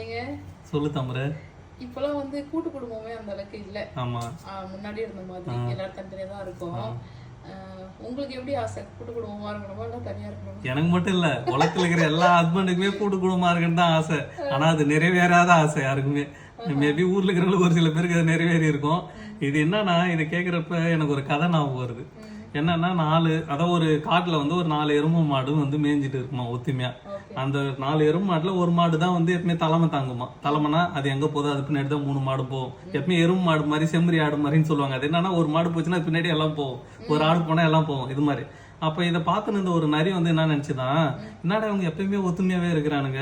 ஏங்க? சொல்லு தம்புற இப்பெல்லாம் வந்து கூட்டு குடும்பமே அந்த அளவுக்கு இல்ல. ஆமா. முன்னாடி இருந்த மாதிரி எல்லாரும் தனித்தனியா தான் இருக்கும். உங்களுக்கு எப்படி ஆசை? கூட்டு குடும்பமா இருக்கணுமா இல்ல தனியா இருக்கணுமா? எனக்கு மட்டும் இல்ல. உலகத்துல இருக்கிற எல்லா ஹஸ்பண்டுக்குமே கூட்டு குடும்பமா இருக்குன்னு தான் ஆசை. ஆனா அது நிறைவேறாத ஆசை யாருக்குமே. மேபி ஊர்ல இருக்கிறவங்களுக்கு ஒரு சில பேருக்கு அது நிறைவேறி இருக்கும் இது என்னன்னா இதை கேக்குறப்ப எனக்கு ஒரு கதை ஞாபகம் வருது. என்னன்னா நாலு அதாவது ஒரு காட்டுல வந்து ஒரு நாலு எருமை மாடு வந்து மேய்ஞ்சிட்டு இருக்குமா ஒத்துமையா? அந்த நாலு எருமை மாட்டுல ஒரு மாடு தான் வந்து எப்பவுமே தலைமை தாங்குமா? தலைமைனா அது எங்க போகுது அது பின்னாடி தான் மூணு மாடு போகும். எப்பவுமே எருமை மாடு மாதிரி செம்மறி ஆடு மாதிரின்னு சொல்லுவாங்க. அது என்னன்னா ஒரு மாடு போச்சுன்னா அது பின்னாடி எல்லாம் போகும். ஒரு ஆடு போனா எல்லாம் போகும் இது மாதிரி. அப்ப இதை பார்த்து இந்த ஒரு நரி வந்து என்ன நினைச்சுதான் என்னடா இவங்க எப்பயுமே ஒத்துமையாவே இருக்கிறானுங்க?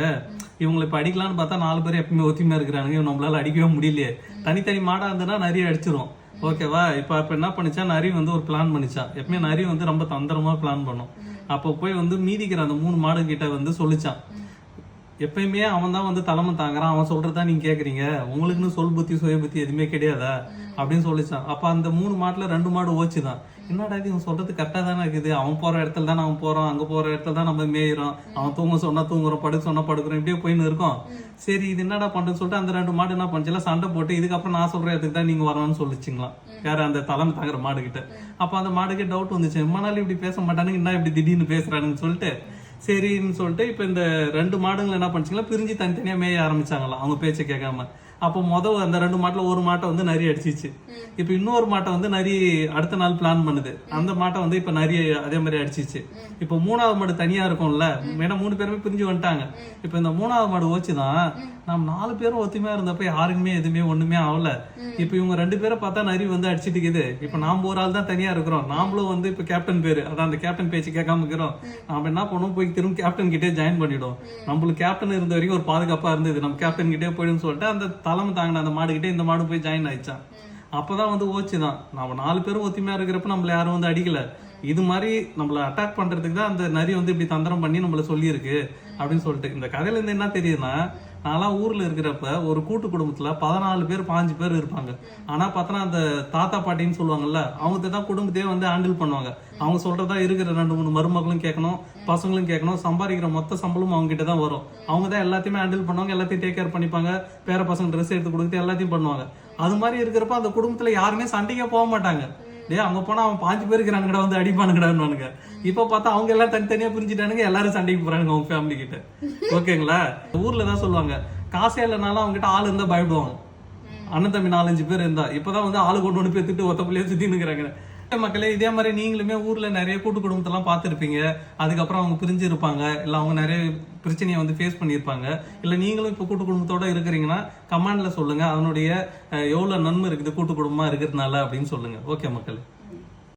இவங்களை இப்ப அடிக்கலாம்னு பார்த்தா நாலு பேர் எப்பயுமே ஒத்துமையா இருக்கிறானுங்க. இவங்க நம்மளால அடிக்கவே முடியலையே. தனித்தனி மாடா இருந்ததுன்னா நரி அடிச்சிரும். ஓகேவா இப்ப அப்ப என்ன பண்ணிச்சா? நரி வந்து ஒரு பிளான் பண்ணிச்சா. எப்பவுமே நரி வந்து ரொம்ப தந்திரமாக பிளான் பண்ணும். அப்போ போய் வந்து மீதிக்கிற அந்த மூணு மாடு கிட்ட வந்து சொல்லிச்சான். எப்பயுமே அவன் தான் வந்து தலைமை தாங்குறான். அவன் சொல்றதா நீங்க கேக்குறீங்க. உங்களுக்குன்னு சொல் புத்தி சுய புத்தி எதுவுமே கிடையாதா? அப்படின்னு சொல்லிச்சான் அப்ப அந்த மூணு மாட்டுல ரெண்டு மாடு ஓச்சுதான். என்னடா இது இவன் சொல்றது கரெக்டா தானே இருக்குது. அவன் போற இடத்துல தானே அவன் போறான். அங்க போற இடத்துல தான் நம்ம மேயிறோம். அவன் தூங்க சொன்னா தூங்குறோம் படுக்க சொன்னா படுக்கிறோம். இப்படியே போயின்னு இருக்கோம். சரி இது என்னடா பண்றேன்னு சொல்லிட்டு அந்த ரெண்டு மாடு என்ன பண்ணுச்சுல சண்டை போட்டு இதுக்கப்புறம் நான் சொல்ற இடத்துக்கு தான் நீங்க வரணும்னு சொல்லிச்சிங்களா? யார் அந்த தலைமை தாங்குற மாடு கிட்ட அப்ப அந்த மாடுக்கே டவுட் வந்துச்சு. எம்மா இப்படி பேச மாட்டானுங்க என்ன இப்படி திடீர்னு பேசுகிறானுன்னு சொல்லிட்டு சரின்னு சொல்லிட்டு இப்போ இந்த ரெண்டு மாடுங்களை என்ன பண்ணிச்சிங்களா பிரிஞ்சு தனித்தனியாக மேய ஆரம்பிச்சாங்களாம் அவங்க பேச்சை கேட்காம. அப்போ மொதல் அந்த ரெண்டு மாட்டில் ஒரு மாட்டை வந்து நரி அடிச்சிச்சு. இப்போ இன்னொரு மாட்டை வந்து நரி அடுத்த நாள் பிளான் பண்ணுது. அந்த மாட்டை வந்து இப்போ நரி அதே மாதிரி அடிச்சிச்சு. இப்போ மூணாவது மாடு தனியாக இருக்கும்ல ஏன்னா மூணு பேருமே பிரிஞ்சு வந்துட்டாங்க. இப்போ இந்த மூணாவது மாடு ஓச்சு தான் நம்ம நாலு பேரும் ஒத்துமையா இருந்தப்ப யாருக்குமே எதுவுமே ஒண்ணுமே ஆகல. இப்போ இவங்க ரெண்டு பேரை பார்த்தா நரி வந்து அடிச்சிட்டு இருக்குது. இப்போ நாம ஒரு ஆள் தான் தனியா இருக்கிறோம். நாமளும் வந்து இப்போ கேப்டன் பேரு. அதான் அந்த கேப்டன் பேச்சு கேட்காம இருக்கிறோம். நாம என்ன பண்ணுவோம்? போய் திரும்ப கேப்டன் கிட்டே ஜாயின் பண்ணிடும் நம்மளுக்கு கேப்டன் இருந்த வரைக்கும் ஒரு பாதுகாப்பா இருந்தது. நம்ம கேப்டன் கிட்டே போயிடும்னு சொல்லிட்டு அந்த தலைமை தாங்கின அந்த மாடு கிட்டே இந்த மாடு போய் ஜாயின் ஆயிடுச்சான் அப்பதான் வந்து ஓச்சுதான் நம்ம நாலு பேரும் ஒத்துமையா இருக்கிறப்ப நம்மள யாரும் வந்து அடிக்கல. இது மாதிரி நம்மள அட்டாக் பண்றதுக்கு தான் அந்த நரி வந்து இப்படி தந்திரம் பண்ணி நம்மள சொல்லியிருக்கு அப்படின்னு சொல்லிட்டு. இந்த கதையில இருந்து என்ன தெரியுதுன்னா நான்லாம் ஊரில் இருக்கிறப்ப ஒரு கூட்டு குடும்பத்தில் பதினாலு பேர் பாஞ்சு பேர் இருப்பாங்க. ஆனால் பார்த்தனா அந்த தாத்தா பாட்டின்னு சொல்லுவாங்கல்ல அவங்க தான் குடும்பத்தையே வந்து ஹேண்டில் பண்ணுவாங்க. அவங்க சொல்கிறதா இருக்கிற ரெண்டு மூணு மருமகளும் கேட்கணும் பசங்களும் கேட்கணும் சம்பாதிக்கிற மொத்த சம்பளமும் அவங்க கிட்ட தான் வரும். அவங்க தான் எல்லாத்தையுமே ஹேண்டில் பண்ணுவாங்க எல்லாத்தையும் டேக் கேர் பண்ணிப்பாங்க பேர பசங்க ட்ரெஸ் எடுத்து கொடுத்து எல்லாத்தையும் பண்ணுவாங்க. அது மாதிரி இருக்கிறப்ப அந்த குடும்பத்தில் யாருமே சண்டைக்கே போக மாட்டாங்க. டேய் அங்க போனா அவன் பாஞ்சு பேர் இருக்கிறாங்கடா வந்து அடிப்பானுங்கடான்னு இப்ப பார்த்தா அவங்க எல்லாம் தனித்தனியா பிரிஞ்சுட்டானுங்க எல்லாரும் சண்டைக்கு போறானுங்க அவங்க ஃபேமிலி கிட்ட. ஓகேங்களா? ஊர்ல தான் சொல்லுவாங்க காசே இல்லைனாலும் அவங்க கிட்ட ஆள் இருந்தா பயப்படுவாங்க அண்ணன் தம்பி நாலஞ்சு பேர் இருந்தா இப்பதான் வந்து ஆளு கொண்டு வந்து பேத்துட்டு ஒத்த பிள்ளைய சுத்தி நிக்கிறாங்க மக்களே இதே மாதிரி நீங்களுமே ஊர்ல நிறைய கூட்டு குடும்பத்தெல்லாம் பார்த்துருப்பீங்க. அதுக்கப்புறம் அவங்க பிரிஞ்சு இருப்பாங்க இல்ல அவங்க நிறைய பிரச்சனையை வந்து ஃபேஸ் பண்ணியிருப்பாங்க. இல்ல நீங்களும் இப்போ கூட்டு குடும்பத்தோட இருக்கிறீங்கன்னா கமாண்ட்ல சொல்லுங்க. அதனுடைய எவ்வளவு நன்மை இருக்குது கூட்டு குடும்பமா இருக்கிறதுனால அப்படின்னு சொல்லுங்க. ஓகே மக்கள்.